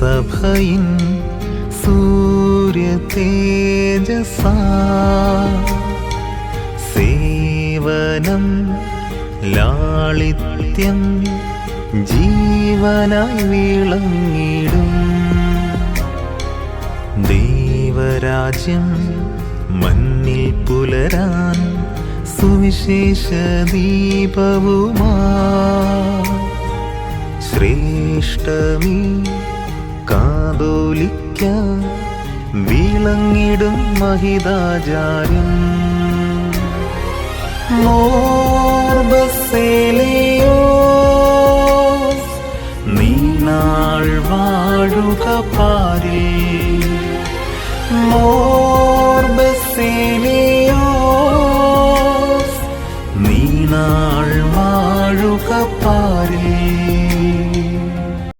സഭയിൻ സൂര്യ തേജസാ സേവനം ലാളിത്യം ജീവനായി വിളങ്ങിടും. ദൈവരാജ്യം മണ്ണിൽ പുലരാൻ സുവിശേഷ ദീപവുമാ. ശ്രേഷ്ഠമീ കാതോലിക്ക വിളങ്ങിടും മഹിതാചാര്യം. മോർബസേലയോ നീനാൾ വാഴുക പാരി മോർബസേലയോ നീനാൾ വാഴുക പാരേ